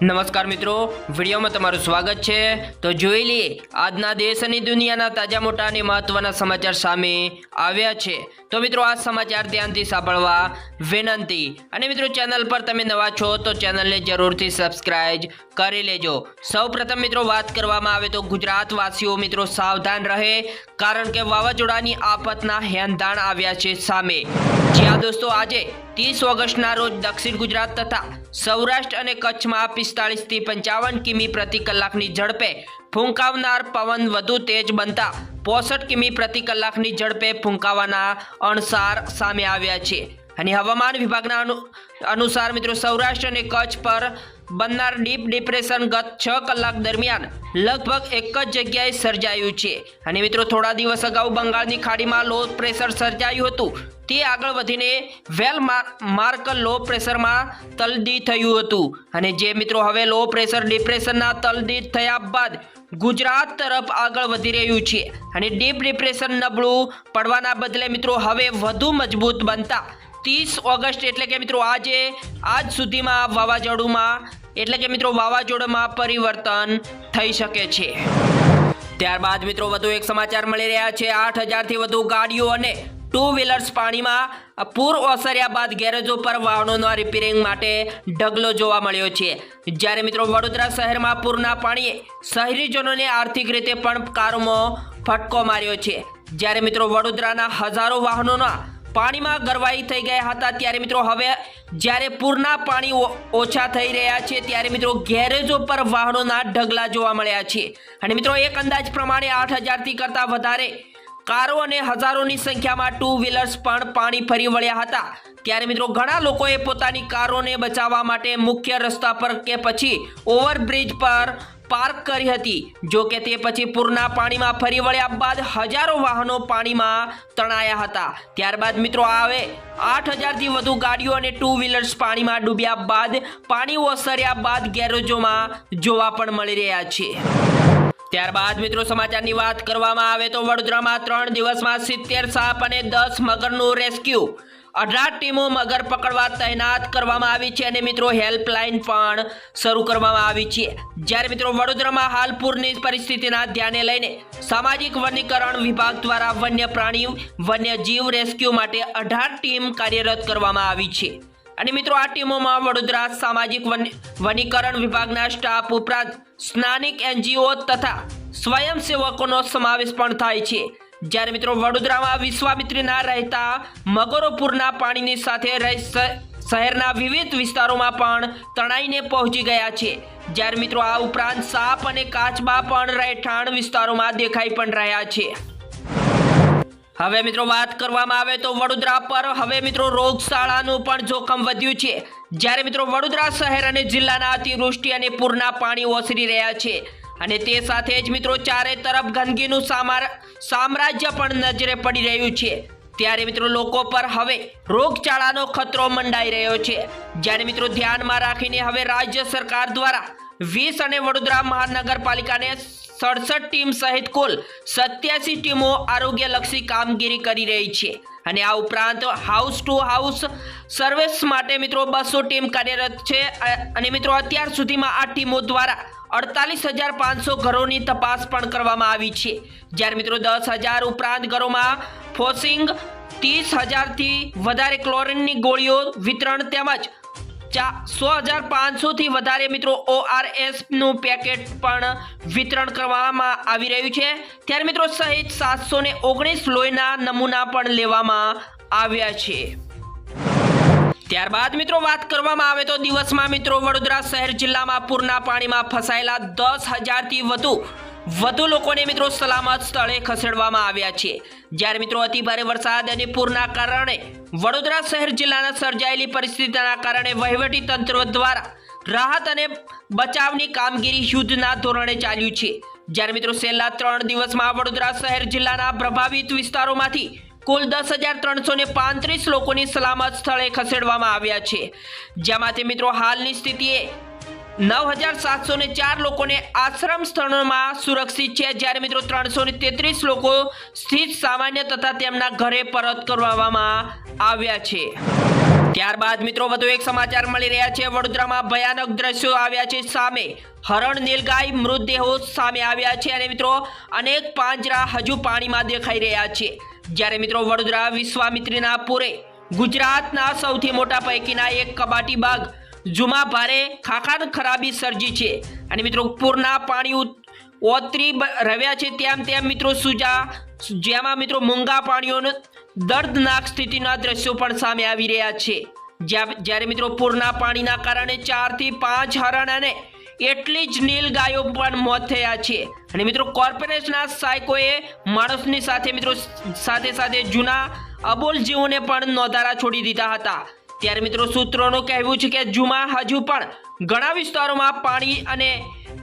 નમસ્કાર મિત્રો, વિડીયોમાં તમારું સ્વાગત છે. તો જોઈ લઈએ આજના દેશ અને દુનિયાના તાજા મોટા અને મહત્વના સમાચાર સામે આવ્યા છે. તો મિત્રો, આ સમાચાર ધ્યાનથી સાંભળવા વિનંતી. અને મિત્રો, ચેનલ પર તમે નવા છો, તો ચેનલને જરૂરથી સબસ્ક્રાઇબ કરી લેજો. સૌપ્રથમ મિત્રો, વાત કરવામાં આવે તો ગુજરાતવાસીઓ મિત્રો સાવધાન રહે, કારણ કે વાવાઝોડાની આફતના હેંધાણ આવ્યા છે સામે. જ્યાં દોસ્તો, આજે ત્રીસ ઓગસ્ટના રોજ દક્ષિણ ગુજરાત તથા સૌરાષ્ટ્ર અને કચ્છમાં પિસ્તાળીસથી પંચાવન કિમી પ્રતિ કલાકની ઝડપે ફૂંકાવનાર પવન વધુ તેજ બનતા પોસઠ કિમી પ્રતિ કલાકની ઝડપે ફૂંકાવાના અણસાર સામે આવ્યા છે. અને હવામાન વિભાગના અનુ, અનુસાર મિત્રો સૌરાષ્ટ્ર અને કચ્છ પર બનનાર ડીપ ડિપ્રેશન ગત છ કલાક દરમિયાન લગભગ એક જ જગ્યાએ સર્જાયું છે. અને મિત્રો થોડા દિવસ અગાઉ બંગાળની ખાડીમાં લો પ્રેશર સર્જાયું હતું. તે આગળ વધીને વેલ માર- માર્ક લો પ્રેશરમાં તલદી થયું હતું. અને જે મિત્રો હવે લો પ્રેશર ડિપ્રેશનના તલદી થયા બાદ ગુજરાત તરફ આગળ વધી રહ્યું છે. અને ડીપ ડિપ્રેશન નબળું પડવાના બદલે મિત્રો હવે વધુ મજબૂત બનતા ત્રીસ ઓગસ્ટ એટલે કે મિત્રો આજે, આજ સુધીમાં વાવાઝોડુંમાં, એટલે કે મિત્રો વાવાઝોડામાં પરિવર્તન થઈ શકે છે. ત્યારબાદ મિત્રો વધુ એક સમાચાર મળી રહ્યા છે. આઠ હજારથી વધુ ગાડીઓ અને ટુ વ્હીલર્સ પાણીમાં પૂર ઓસર્યા બાદ ગેરેજો પર વાહનોના રિપેરિંગ માટે ઢગલો જોવા મળ્યો છે. જ્યારે મિત્રો વડોદરા શહેરમાં પૂરના પાણીએ શહેરીજનોને આર્થિક રીતે પણ કારોમાં ફટકો માર્યો છે. જ્યારે મિત્રો વડોદરાના હજારો વાહનોના પાણીમાં ગરવાઈ થઈ ગયા હતા ત્યારે મિત્રો હવે જ્યારે પૂરના પાણી ઓછા થઈ રહ્યા છે ત્યારે મિત્રો ગેરેજો પર વાહનોના ઢગલા જોવા મળ્યા છે. અને મિત્રો એક અંદાજ પ્રમાણે આઠ હજારથી કરતાં વધારે કારો અને હજારોની સંખ્યામાં ટુ વ્હીલર્સ પણ પાણી ફરી વળ્યા હતા. ત્યારે મિત્રો ઘણા લોકોએ પોતાની કારોને બચાવવા માટે મુખ્ય રસ્તા પર કે પછી ઓવરબ્રિજ પર પાર્ક કરી હતી. જો કે તે પછી પૂરના પાણીમાં ફરી વળ્યા બાદ હજારો વાહનો પાણીમાં તણાયા હતા. ત્યારબાદ મિત્રો આવે આઠ હજારથી વધુ ગાડીઓ અને ટુ વ્હીલર્સ પાણીમાં ડૂબ્યા બાદ પાણી ઓસર્યા બાદ ગેરેજોમાં જોવા પણ મળી રહ્યા છે. ત્યારબાદ મિત્રો સમાચારની વાત કરવામાં આવે તો વડોદરામાં ત્રણ દિવસમાં સિત્તેર સાપ અને દસ મગરનું રેસ્ક્યુ અઢાર ટીમો મગર પકડવા તૈનાત કરવામાં આવી છે અને મિત્રો હેલ્પલાઇન પણ શરૂ કરવામાં આવી છે. જ્યારે મિત્રો વડોદરામાં હાલ પૂરની પરિસ્થિતિના ધ્યાને લઈને સામાજિક વનીકરણ વિભાગ દ્વારા વન્ય પ્રાણી વન્ય જીવ રેસ્ક્યુ માટે અઢાર ટીમ કાર્યરત કરવામાં આવી છે. અને મિત્રો આ ટીમોમાં વડોદરા સામાજિક વન- વનીકરણ વિભાગના સ્ટાફ ઉપરાંત સ્નાનિક એનજીઓ તથા સ્વયંસેવકોનો સમાવેશ પણ થાય છે. જ્યારે મિત્રો વડોદરામાં વિશ્વામિત્રીના રહેતા મગરોપુરના પાણીની સાથે શહેરના વિવિધ વિસ્તારોમાં પણ તણાઈને પહોંચી ગયા છે. જ્યારે મિત્રો આ ઉપરાંત સાપ અને કાચબા પણ રહેઠાણ વિસ્તારોમાં દેખાઈ પણ રહ્યા છે. હવે મિત્રો વાત કરવામાં આવે તો વડોદરા પર હવે મિત્રો રોગશાળાનું પણ જોખમ વધ્યું છે. જ્યારે મિત્રો વડોદરા શહેર અને જિલ્લાના અતિવૃષ્ટિ અને પૂરના પાણી ઓસરી રહ્યા છે. અને તે સાથે જ મિત્રો ચારે તરફ ગંદકીનું સામાર, સામ્રાજ્ય પણ નજરે પડી રહ્યું છે. ત્યારે મિત્રો લોકો પર હવે રોગચાળાનો ખતરો મંડાઈ રહ્યો છે. જ્યારે મિત્રો ધ્યાનમાં રાખીને હવે રાજ્ય સરકાર દ્વારા વીસ અને વડોદરા મહાનગરપાલિકાને સડસઠ ટીમ સહિત કુલ સત્યાસી ટીમો આરોગ્યલક્ષી કામગીરી કરી રહી છે. અને આ ઉપરાંત હાઉસ ટુ હાઉસ સર્વિસ માટે મિત્રો બસો ટીમ કાર્યરત છે અને મિત્રો અત્યાર સુધીમાં આ ટીમો દ્વારા અડતાલીસ હજાર પાંચસો ઘરોની તપાસ પણ કરવામાં આવી છે. જ્યારે મિત્રો દસ હજાર ઉપરાંત ઘરોમાં ફોસિંગ ત્રીસ હજારથી વધારે ક્લોરીનની ગોળીઓ વિતરણ તેમજ સો હજાર પાંચસોથી વધારે મિત્રો ઓઆરએસનું પેકેટ પણ વિતરણ કરવામાં આવી રહ્યું છે. ત્યારે મિત્રો સહિત સાતસો ને ઓગણીસ લોહીના નમૂના પણ લેવામાં આવ્યા છે. ત્યારબાદ મિત્રો વાત કરવામાં આવે તો દિવસમાં મિત્રો વડોદરા શહેર જિલ્લામાં પૂરના પાણીમાં ફસાયેલા દસ હજારથી વધુ વધુ લોકોને મિત્રો સલામત સ્થળે ખસેડવામાં આવ્યા છે. જ્યારે મિત્રો અતિભારે વરસાદ અને પૂરના કારણે વડોદરા શહેર જિલ્લાના સર્જાયેલી પરિસ્થિતિના કારણે વહીવટી તંત્ર દ્વારા રાહત અને બચાવની કામગીરી યુદ્ધના ધોરણે ચાલ્યું છે. જ્યારે મિત્રો છેલ્લા ત્રણ દિવસમાં વડોદરા શહેર જિલ્લાના પ્રભાવિત વિસ્તારોમાંથી કુલ દસ હજાર ત્રણસો ને પાંત્રીસ લોકોની સલામત સ્થળે ખસેડવામાં આવ્યા છે. જેમાંથી મિત્રો હાલની સ્થિતિએ નવ હજાર સાતસો ને ચાર લોકોને આશ્રમ સ્થળોમાં સુરક્ષિત છે. જ્યારે મિત્રો ત્રણસો ને તેત્રીસ લોકો સ્થિત સામાન્ય તથા તેમના ઘરે પરત કરવામાં આવ્યા છે. ત્યારબાદ મિત્રો વધુ એક સમાચાર મળી રહ્યા છે. વડોદરામાં ભયાનક દ્રશ્યો આવ્યા છે. સામે હરણ, નીલગાય, મૃતદેહો સામે આવ્યા છે અને મિત્રો અનેક પાંજરા હજુ પાણીમાં દેખાઈ રહ્યા છે. જ્યારે મિત્રો વડોદરા વિશ્વામિત્રીના પૂરે ગુજરાતના સૌથી મોટા પૈકીના એક કબાટી બાગ જુમા ભારે ખાખાન ખરાબી સર્જી છે. અને મિત્રો પૂરના પાણી ઓતરી રહ્યા છે તેમ તેમ મિત્રો, સુજા જેમાં મિત્રો, મૂંગા પાણીઓનો દર્દનાક સ્થિતિના દ્રશ્યો પણ સામે આવી રહ્યા છે. જ્યાં- જ્યારે મિત્રો પૂરના પાણીના કારણે ચારથી પાંચ હરણ અને એટલી જ નીલ ગાયો પણ મોત થયા છે. અને મિત્રો, કોર્પોરેશનના સાયકોએ માણસની સાથે મિત્રો, સાથે સાથે જૂના અબોલ જીવોને પણ નોંધારા છોડી દીધા હતા. ત્યારે મિત્રો સૂત્રોનું કહેવું છે કે જુમા હજુ પણ ઘણા વિસ્તારોમાં પાણી અને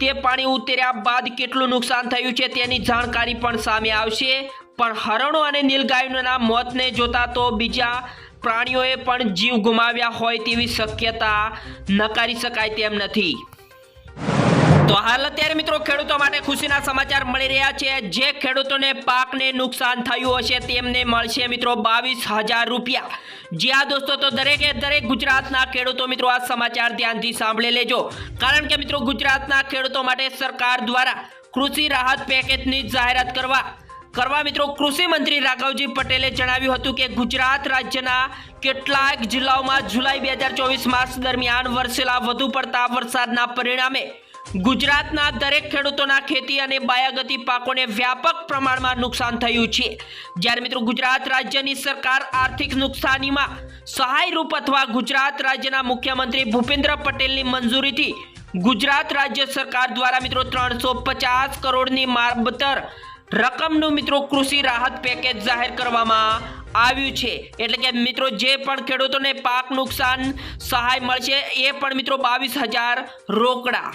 તે પાણી ઉતર્યા બાદ કેટલું નુકસાન થયું છે તેની જાણકારી પણ સામે આવશે. પણ હરણો અને નીલગાયોના મોતને જોતા તો બીજા પ્રાણીઓએ પણ જીવ ગુમાવ્યા હોય તેવી શક્યતા નકારી શકાય તેમ નથી. તો હાલ અત્યારે મિત્રો ખેડૂતો માટે ખુશીના સમાચાર મળી રહ્યા છે. જે ખેડૂતોને પાકને નુકસાન થયું હશે તેમને મળશે મિત્રો બાવીસ હજાર રૂપિયા. જી હા દોસ્તો, તો દરેકે દરેક ગુજરાતના ખેડૂતો મિત્રો આ સમાચાર ધ્યાનથી સાંભળી લેજો. કારણ કે મિત્રો ગુજરાતના ખેડૂતો માટે સરકાર દ્વારા કૃષિ રાહત પેકેજની જાહેરાત કરવા કરવા મિત્રો કૃષિ મંત્રી રાઘવજી પટેલે જણાવ્યું હતું કે ગુજરાત રાજ્યના કેટલાક જિલ્લાઓમાં જુલાઈ બે હજાર ચોવીસ માસ દરમિયાન વરસેલા વધુ પડતા વરસાદના પરિણામે ગુજરાતના દરેક ખેડૂતોના ખેતી અને બાયાગતી પાકોને વ્યાપક પ્રમાણમાં નુકસાન થયું છે. જ્યારે મિત્રો ગુજરાત રાજ્યની સરકાર આર્થિક નુકસાનીમાં સહાયરૂપ અથવા ગુજરાત રાજ્યના મુખ્યમંત્રી ભૂપેન્દ્ર પટેલની મંજૂરીથી ગુજરાત રાજ્ય સરકાર દ્વારા મિત્રો ત્રણસો પચાસ કરોડની મારબતર રકમનું મિત્રો કૃષિ રાહત પેકેજ જાહેર કરવામાં આવ્યું છે. એટલે કે મિત્રો જે પણ ખેડૂતોને પાક નુકસાન સહાય મળશે, એ પણ મિત્રો બાવીસ હજાર રોકડા.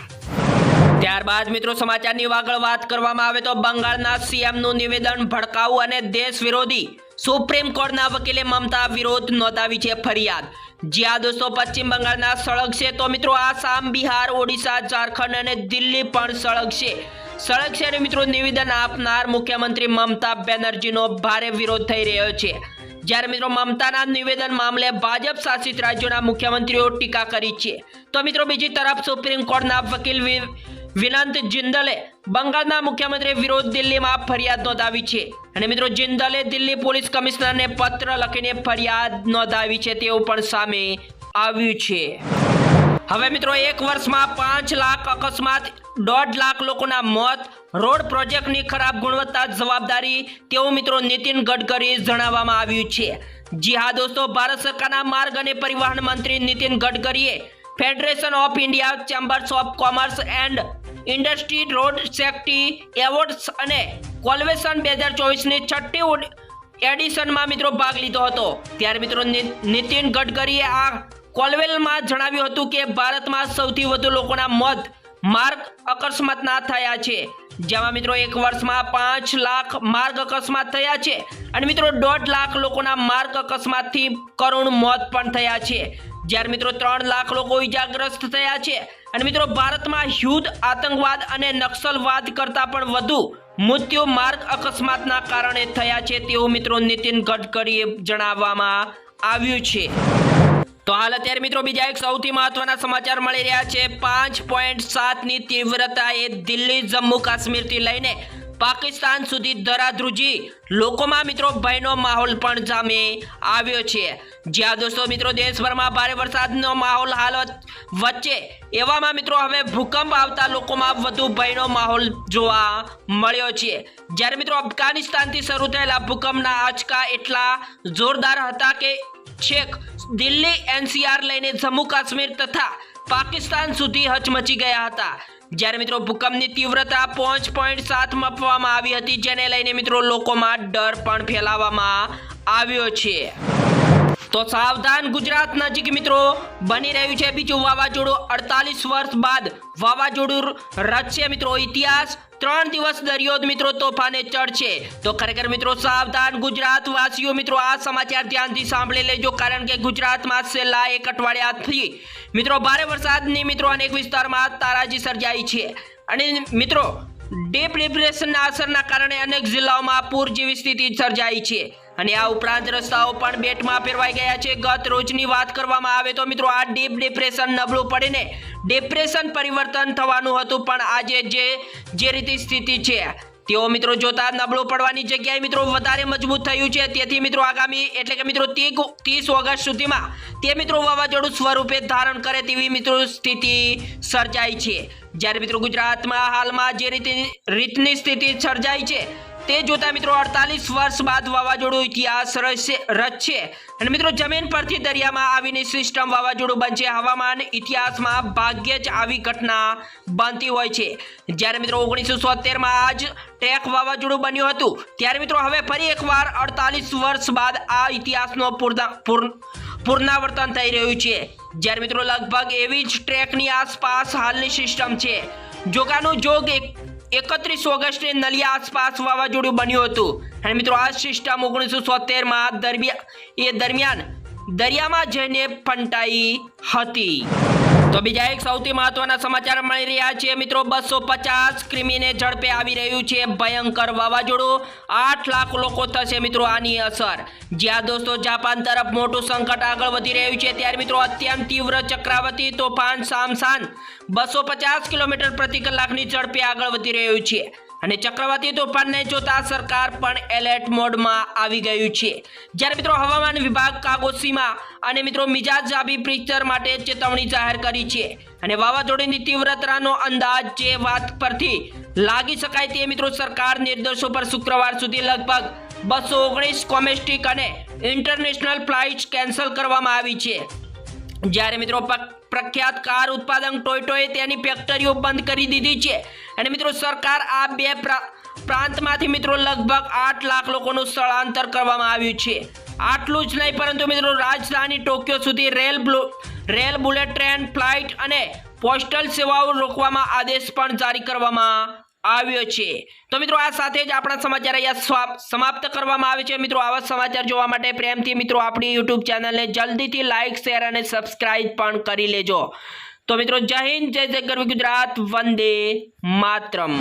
ત્યારબાદ મિત્રો સમાચારની આગળ વાત કરવામાં આવે તો બંગાળના સીએમનું નિવેદન ભડકાઉ અને દેશ વિરોધી સુપ્રીમ કોર્ટના વકીલે મમતા વિરોધ નોંધાવી છે ફરિયાદ. જ્યાં દોસ્તો પશ્ચિમ બંગાળના સળગશે તો મિત્રો આસામ બિહાર, ઓડિશા, ઝારખંડ અને દિલ્હી પણ સળગશે સળગશે શહેર મિત્રો નિવેદન આપનાર મુખ્યમંત્રી મમતા બેનર્જીનો ભારે વિરોધ થઈ રહ્યો છે. જ્યારે મિત્રો મમતાના નિવેદન મામલે ભાજપ શાસિત રાજ્યોના મુખ્યમંત્રીઓ ટીકા કરી છે. તો મિત્રો બીજી તરફ સુપ્રીમ કોર્ટના વકીલ વિનંત જિંદલે બંગાળના મુખ્યમંત્રી વિરોધ દિલ્હીમાં ફરિયાદ નોંધાવી છે. અને મિત્રો જિંદલે દિલ્હી પોલીસ કમિશનરને પત્ર લખીને ફરિયાદ નોંધાવી છે તેવું પણ સામે આવ્યું છે. હવે મિત્રો એક વર્ષમાં પાંચ લાખ, અકસ્માત, દોઢ લાખ લોકોના મોત, રોડ પ્રોજેક્ટની ખરાબ ગુણવત્તા જવાબદારી તેવું મિત્રો નીતિન ગડકરી જણાવવામાં આવ્યું છે. જી હા દોસ્તો, ભારત સરકારના માર્ગ અને પરિવહન મંત્રી નીતિન ગડકરીએ Federation of India Chambers of Commerce and Industry road safety awards અને કોલ્વેશન બે હજાર ચોવીસની છઠ્ઠી એડિશનમાં મિત્રો ભાગ લીધો હતો. ત્યારે મિત્રો નીતિન ગડકરીએ આ કોલવેલમાં જણાવ્યું હતું કે ભારતમાં સૌથી વધુ લોકોના મોત માર્ગ અકસ્માતના થયા છે. જેમાં મિત્રો એક વર્ષમાં પાંચ લાખ માર્ગ અકસ્માત થયા છે અને મિત્રો દોઢ લાખ લોકોના માર્ગ અકસ્માતથી કરુણ મોત પણ થયા છે. જ્યારે મિત્રો ત્રણ લાખ લોકો ઈજાગ્રસ્ત થયા છે અને મિત્રો ભારતમાં યુદ્ધ, આતંકવાદ અને નક્સલવાદ કરતાં પણ વધુ મૃત્યુ માર્ગ અકસ્માતના કારણે થયા છે તેવું મિત્રો નીતિન ગડકરીએ જણાવવામાં આવ્યું છે. તો હાલ અત્યારે મિત્રો બીજા એક સૌથી મહત્વના સમાચાર મળી રહ્યા છે. પાંચ પોઈન્ટ સાતની તીવ્રતાએ દિલ્હી, જમ્મુ, કાશ્મીરથી લઈને પાકિસ્તાન સુધી ધરાધ્રુજી લોકોમાં મિત્રો ભયનો માહોલ પણ જામે આવ્યો છે. જ્યાં દોસ્તો મિત્રો દેશભરમાં ભારે વરસાદનો માહોલ હાલ વચ્ચે એવામાં મિત્રો હવે ભૂકંપ આવતા લોકોમાં વધુ ભયનો માહોલ જોવા મળ્યો છે. જ્યારે મિત્રો અફઘાનિસ્તાનથી શરૂ થયેલા ભૂકંપના આંચકા એટલા જોરદાર હતા કે છેક દિલ્હી એનસીઆર લઈને જમ્મુ કાશ્મીર તથા પાકિસ્તાન સુધી હચમચી ગયા હતા. જ્યારે મિત્રો ભૂકંપની તીવ્રતા પાંચ પોઈન્ટ સાત માપવામાં આવી હતી, જેને લઈને મિત્રો લોકોમાં ડર પણ ફેલાવવામાં આવ્યો છે. તો સાવધાન ગુજરાત નજીક મિત્રો, બની રહ્યું છે બીજું વાવાઝોડું અડતાલીસ વર્ષ બાદ. વાવાઝોડું રચશે મિત્રો, ઇતિહાસ ત્રણ દિવસ દરિયો મિત્રો તોફાને ચડશે. તો ખરેખર મિત્રો, સાવધાન ગુજરાત વાસીઓ મિત્રો, આ સમાચાર ધ્યાનથી સાંભળી લેજો, કારણ કે ગુજરાતમાં છેલ્લા એક અઠવાડિયાથી મિત્રો, ભારે વરસાદની મિત્રો અનેક વિસ્તારમાં તારાજી સર્જાઈ છે. અને મિત્રો ડીપ ડિપ્રેશનના અસરના કારણે અનેક જિલ્લાઓમાં પૂર જેવી સ્થિતિ સર્જાઈ છે. અને આ ઉપરાંત રસ્તાઓ પણ બેટમાં ફેરવાઈ ગયા છે. ગત રોજની વાત કરવામાં આવે તો મિત્રો આ ડીપ ડિપ્રેશન નબળું પડીને ડિપ્રેશન પરિવર્તન થવાનું હતું. પણ આજે જે જે રીતે સ્થિતિ છે તેઓ મિત્રો જોતા નબળું પડવાની જગ્યાએ મિત્રો વધારે મજબૂત થયું છે. તેથી મિત્રો આગામી એટલે કે મિત્રો ત્રીસ ઓગસ્ટ સુધીમાં તે મિત્રો વાવાઝોડું સ્વરૂપે ધારણ કરે તેવી મિત્રો સ્થિતિ સર્જાઈ છે. જ્યારે મિત્રો ગુજરાતમાં હાલમાં જે રીતે રીતની સ્થિતિ સર્જાઈ છે તે જોતા મિત્રો અડતાલીસ વર્ષ બાદ વાવાઝોડું ઇતિહાસ રચશે અને મિત્રો જમીન પરથી દરિયામાં આવીને સિસ્ટમ વાવાઝોડું બનશે. હવામાન ઇતિહાસમાં ભાગ્યે જ આવી ઘટના બનતી હોય છે. જ્યારે મિત્રો ઓગણીસો સોતેરમાં આ જ ટ્રેક વાવાઝોડું બન્યું હતું, ત્યારે મિત્રો હવે ફરી એકવાર અડતાલીસ વર્ષ બાદ આ ઇતિહાસનો પુનરાવર્તન થઈ રહ્યું છે. જ્યારે મિત્રો લગભગ એવી જ ટ્રેકની આસપાસ હાલની સિસ્ટમ છે. જોગાનું જોગ એક એકત્રીસ ઓગસ્ટે નલિયા આસપાસ વાવાઝોડું બન્યું હતું. અને મિત્રો, આ સિસ્ટમ ઓગણીસો સોતેરમાં દરમિયાન એ દરમિયાન દરિયામાં જઈને ફંટાઈ હતી. તો બીજા એક સૌથી મહત્વના સમાચાર મળી રહ્યા છે. મિત્રો, બસો પચાસ ક્રિમીને ઝડપે આવી રહ્યું છે. ભયંકર વાવાઝોડું આઠ લાખ લોકો થશે મિત્રો આની અસર. જ્યાં દોસ્તો, જાપાન તરફ મોટું સંકટ આગળ વધી રહ્યું છે. ત્યારે મિત્રો, અત્યંત તીવ્ર ચક્રાવતી તોફાન સામસાન બસો પચાસ કિલોમીટર પ્રતિ કલાકની ઝડપે આગળ વધી રહ્યું છે. અને ચક્રવાતી તોફાનને જોતા સરકાર પણ એલર્ટ મોડમાં આવી ગયું છે. જ્યારે મિત્રો હવામાન વિભાગ કાગોસીમાં અને મિત્રો મિજાજાબી પ્રિસ્તર માટે ચેતવણી જાહેર કરી છે. અને વાવાઝોડાની તીવ્રતાનો અંદાજ જે વાત પરથી લાગી શકાય તે મિત્રો સરકાર નિર્દેશો પર શુક્રવાર સુધી લગભગ બસો ઓગણીસ કોમેસ્ટિક અને ઇન્ટરનેશનલ ફ્લાઇટ્સ કેન્સલ કરવામાં આવી છે. જ્યારે મિત્રો પ્રખ્યાત કાર ઉત્પાદક ટોયોટોએ તેની ફેક્ટરીઓ બંધ કરી દીધી છે. અને મિત્રો, સરકાર આ બે પ્રાંતમાંથી મિત્રો લગભગ આઠ લાખ લોકોનું સ્થળાંતર કરવામાં આવ્યું છે. આટલું જ નહીં, પરંતુ મિત્રો, રાજધાની ટોક્યો સુધી rail rail bullet train, flight અને પોસ્ટલ સેવાઓ રોકવામાં આદેશ પણ જારી કરવામાં આવ્યો છે. તો મિત્રો આ સાથે જ આપણા સમાચાર અહીંયા સમાપ્ત કરવામાં આવે છે. મિત્રો આવા સમાચાર જોવા માટે પ્રેમથી મિત્રો આપણી યુટ્યુબ ચેનલને જલ્દીથી લાઇક શેર અને સબસ્ક્રાઇબ પણ કરી લેજો. તો મિત્રો જય હિન્દ, જય જય ગરવી ગુજરાત, વંદે માતરમ.